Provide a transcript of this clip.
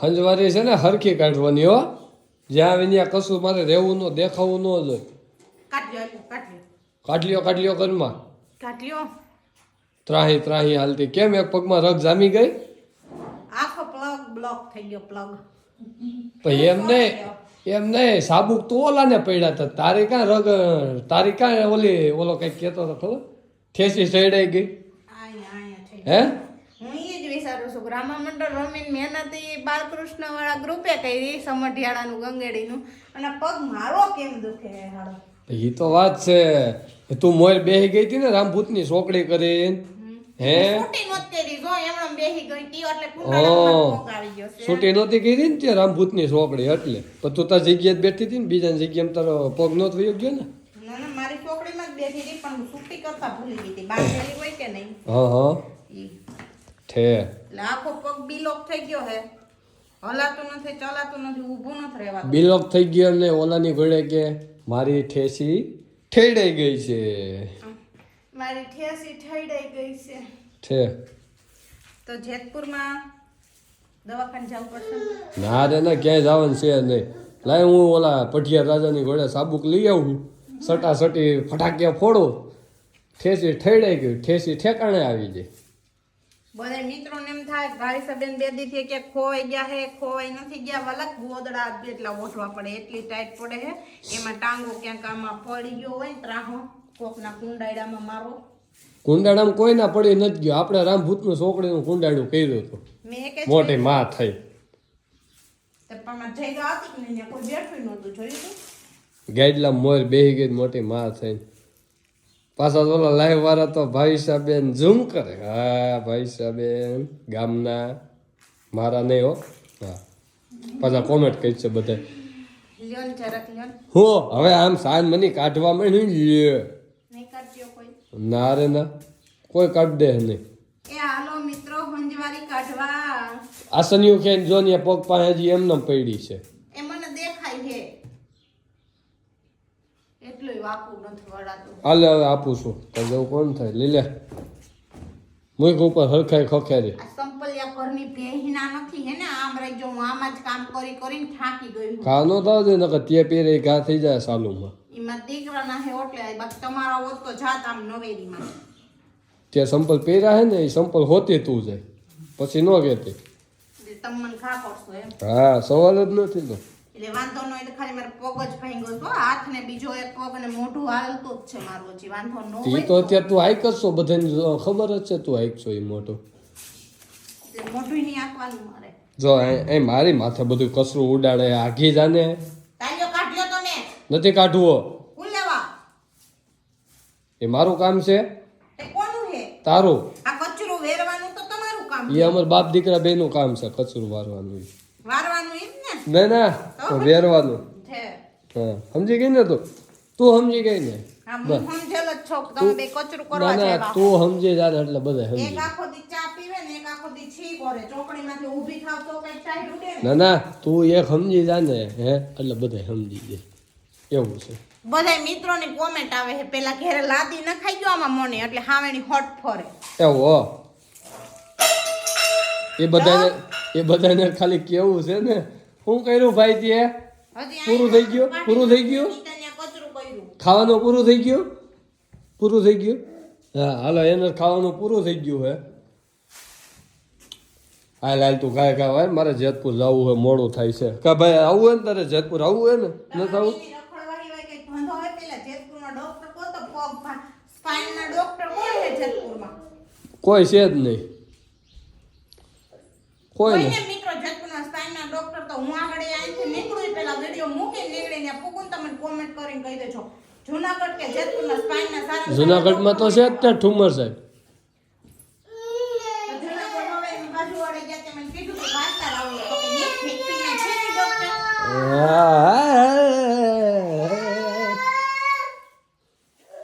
હંજવારી છે ને હરખી કાઢવાની હો. જ્યાં આવે ત્યાં કશું મારે રહેવું ન દેખાવું ન જોઈએ કાઢ લ્યો ઘરમાં. કાઢ ત્રાહી ત્રાહી હાલતી. કેમ એક પગમાં રગ જામી ગઈ? આખો પ્લગ બ્લોક થઈ ગયો પ્લગ પછી એમ નહીં એમ નહીં સાબુક તો ઓલાને પડ્યા હતા તારી કાં રગ તારી કાં ઓલી ઓલો કંઈક કહેતો હતો ખબર? ઠેસી સડાઈ ગઈ. હે? છું ગ્રામા મંડળ રમીને મહેનત ઈ બાલકૃષ્ણ વાળા ગ્રુપે કરી સમઢિયાળાનું ગંગેડીનું. અને પગ મારો કેમ દુખે હે હાલો એ તો વાત છે. તું મોર બેહી ગઈ હતી ને રામભૂતની સોકડી કરી હે? છૂટી નોત કરી જો એમણે બેહી ગઈ તી એટલે કુંડાળામાં પગ આવી ગયો છે. છૂટી નહોતી કરી ને તે રામભૂતની સોકડી એટલે. તો તું તાર જગ્યાએ બેઠી હતી ને બીજા જગ્યાએ તારો પગ નો થયો ગયો ને? મારી ચોકડીમાં જ બેઠી હતી પણ છૂટી કરતા ભૂલી ગઈ હતી. બાંધેલી હોય કે નહીં? હા હા. ઠે. એટલે આખો પગ બિલોક થઈ ગયો હે. હલાતું નથી ચલાતું નથી ઊભું નથી રહેવાતું બિલોક થઈ ગયો ને ઓલાની ભળે કે મારી ઠેસી ઠેડાઈ ગઈ છે. મારી ઠેસી ઠેડાઈ ગઈ છે. છે. તો જેતપુરમાં દવાખાને જવું પડશે? ના રે ના ક્યાંય જવાનું છે નહીં. લાય હું ઓલા પઠિયા રાજાની ઘોડે સાબુક લઈ આવું. સટા સટી ફટાકિયા ફોડો. ઠેસી ઠેડાઈ ગયું ઠેસી ઠેકાણે આવી જાય બધા મિત્રોને એમ થાય ભાઈ સાહેબ બે દીથી કે ખોવાઈ ગયા હે ખોવાઈ નથી ગયા. વલક ગોદડા એટલા ઓઠવા પડે એટલી ટાઈટ પડે હે. એમાં ટાંગો ક્યાંક આમાં પડી ગયો હોય ત્રાહો કોકના કુંડાયડામાં મારો. કુંડાડામાં કોઈ ના પડી નથી ગયો. આપણે રામભૂતનું છોકરીનું કુંડાડું કર્યું હતું. મેં મોટી માં થઈ. તપામાં જગ્યા હતી ને કોઈ બેઠું નહોતું જોયું તું ગાઈડલા મોર બેહી ગઈ મોટી માં થઈ. પાછા ઓલા લાઈવ વાળા તો ભાઈ સાહેબેન ઝૂમ કરે. હા ભાઈ સાહેબેન ગામના. મારા નહીં હો. હા. પાછા કોમેન્ટ કહી છે બધા. હો હવે આમ સાંજ મને કાઢવા માંડ્યું લે. ના રે ના. કોઈ કાઢ દે નહીં. આસનિયું ખેન જો ને પગ પાસે હજી એમને પડી છે એ મને દેખાય છે એટલું વાકું નથી વળાતું હાલે હવે આપું છું. તો જવું કોણ થાય? લીલે મુખ ઉપર હરખાઈ ખખેરી. થાવ નકર તે પહેરે ઘા થઈ જાય સાલુમાં. એમાં દીકરાના હે એટલે બાકી તમારા હોત તો જાત આમ નવેરીમાં તે સંપલ પહેર્યા હે ને એ સંપલ હોતી તું જાય. પછી ન કહેતી હા સવાલ જ નથી તો. એટલે વાંધો નો એટલે તો ખાલી મારો પગ જ ભાંગ્યો છે હાથ ને બીજો એક પગ ને મોઢું હાલતું જ છે મારું હજી વાંધો નો હોય તો અત્યારે તું હાઈક કરશો છો બધાને ખબર જ છે તું હાઈક છો એ મોટો એટલે મોઢું નહીં આપવાનું મારે. જો એ- મારી માથે બધું કચરું ઉડાડે આઘી જાને. તાલ્યો કાઢ્યો તમે? નથી કાઢવો. હું લેવા? એ મારું કામ છે? એ કોનું છે? તારું. આ કચરું વેરવાનું તો તમારું કામ એ અમાર બાપ દીકરા બેનું કામ છે કચરું વારવાનું. ને ના. તો વેરવાનું હા. સમજી ગઈ ને તો? તું સમજી ગઈ ને? તું સમજી જાને એટલે બધા સમજી ને ને. તું એક સમજી જાને હે? એટલે બધા સમજી જાય. એવું છે. બધા મિત્રોની કોમેન્ટ આવે છે પેલા ઘેરે લાદી નખાઈ ખાઈ ગયો આમાં મને? એટલે હાવેની હોટ ફરે. એવું એ બધાને એ બધાને ખાલી કેવું છે ને શું કર્યું ભાઈ તે? પૂરું થઈ ગયું? પૂરું થઈ ગયું? ખાવાનું પૂરું થઈ ગયું? પૂરું થઈ ગયું? હા હાલો એને ખાવાનું પૂરું થઈ ગયું હે. હાલ હાલ તું ગાય ગાય હોય મારે જેતપુર જવું હોય મોડું થાય છે. કા ભાઈ આવું હોય ને તારે જેતપુર? આવું હોય ને ન જેતપુરમાં? કોઈ છે જ નહીં. કોઈ નહીં મિત્રો જેતપુરના સ્પાઇનના ડોક્ટર તો હું આગળ અહીંથી નીકળું ઈ પેલા વીડિયો મૂકી નીકળીને પૂકું તમે કોમેન્ટ કરીને કહી દેજો. જુનાગઢ કે જેતપુરના સ્પાઇનના સારા જુનાગઢમાં તો છે જ ત્યાં ઠુમર સાહેબ. ને હા